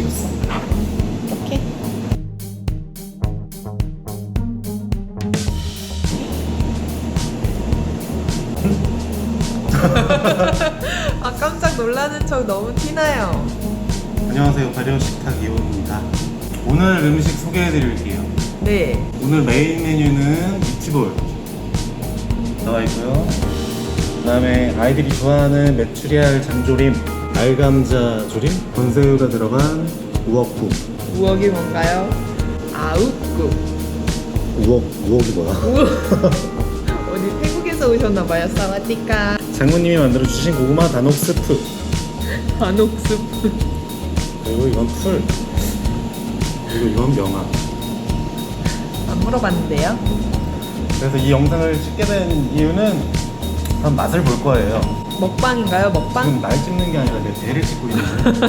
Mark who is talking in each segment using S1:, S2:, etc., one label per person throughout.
S1: 찍었어. 이렇게. 아 깜짝 놀라는 척 너무 티나요.
S2: 안녕하세요. 발효식탁 이호입니다. 오늘 음식 소개해드릴게요.
S1: 네.
S2: 오늘 메인 메뉴는 미트볼 나와 있고요. 그다음에 아이들이 좋아하는 메추리알 장조림. 알감자 조림, 건새우가 들어간 우럭국.
S1: 우럭이 뭔가요? 아욱국.
S2: 우럭 우럭이 뭐야?
S1: 어디 태국에서 오셨나봐요. 사와디카.
S2: 장모님이 만들어 주신 고구마 단옥 스프.
S1: 반옥수프.
S2: 그리고 이건 풀. 그리고 이건 명아.
S1: 안 물어봤는데요.
S2: 그래서 이 영상을 찍게 된 이유는 한 맛을 볼 거예요.
S1: 먹방인가요? 먹방?
S2: 지금 날 찍는 게 아니라 내 배를 찍고 있는데.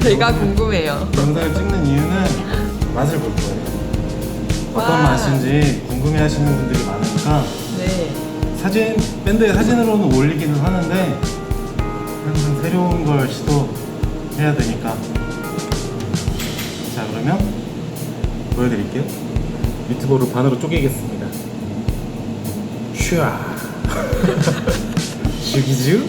S1: 배가 궁금해요.
S2: 영상을 찍는 이유는 맛을 볼 거예요. 어떤
S1: 와.
S2: 맛인지 궁금해하시는 분들이 많으니까
S1: 네.
S2: 사진 밴드에 사진으로는 올리기는 하는데 항상 새로운 걸 시도해야 되니까. 자 그러면 보여드릴게요. 미트볼을 반으로 쪼개겠습니다. 슈아. 슈기즈.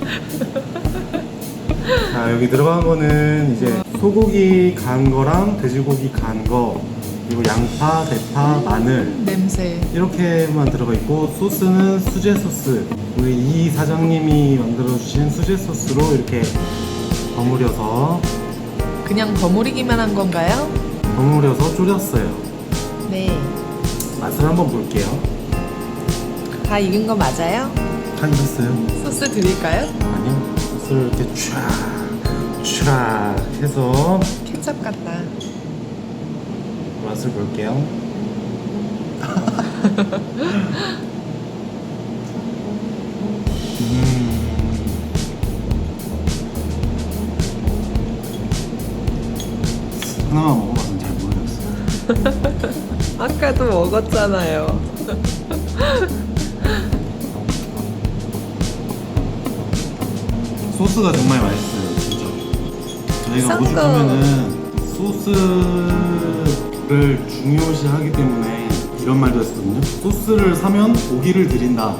S2: 자 여기 들어간 거는 이제 소고기 간 거랑 돼지고기 간 거, 그리고 양파, 대파, 마늘
S1: 냄새.
S2: 이렇게만 들어가 있고 소스는 수제 소스. 우리 이 사장님이 만들어 주신 수제 소스로 이렇게 버무려서
S1: 그냥 버무리기만 한 건가요?
S2: 버무려서 졸였어요.
S1: 네.
S2: 맛을 한번 볼게요.
S1: 다 익은 거 맞아요?
S2: 다 익었어요.
S1: 소스 드릴까요?
S2: 아니요. 소스를 이렇게 촤, 촤 해서
S1: 케첩 같다.
S2: 맛을 볼게요. 음. 하나만 먹어봐서 잘 모르겠어요.
S1: 아까도 먹었잖아요.
S2: 소스가 정말 맛있어요, 진짜. 저희가
S1: 싼
S2: 오죽하면은 소스를 중요시하기 때문에 이런 말도 했거든요. 소스를 사면 고기를 드린다.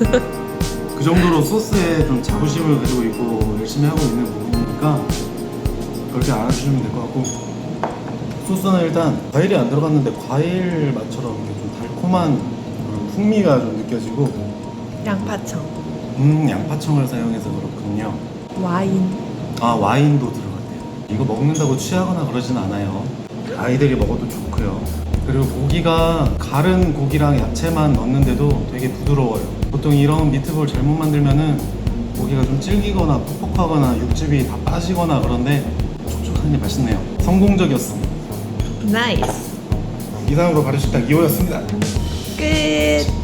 S2: 그 정도로 소스에 좀 자부심을 가지고 있고 열심히 하고 있는 부분이니까 그렇게 알아주시면 될 것 같고 소스는 일단 과일이 안 들어갔는데 과일 맛처럼 좀 달콤한 그런 풍미가 좀 느껴지고
S1: 양파청.
S2: 음 양파청을 사용해서 그렇군요.
S1: 와인.
S2: 아 와인도 들어갔대요. 이거 먹는다고 취하거나 그러진 않아요. 아이들이 먹어도 좋고요. 그리고 고기가 가른 고기랑 야채만 넣는데도 되게 부드러워요. 보통 이런 미트볼 잘못 만들면은 고기가 좀 질기거나 퍽퍽하거나 육즙이 다 빠지거나 그런데 촉촉하니 맛있네요. 성공적이었습니다.
S1: 나이스.
S2: 이상으로 가르식당 2호였습니다.
S1: 끝.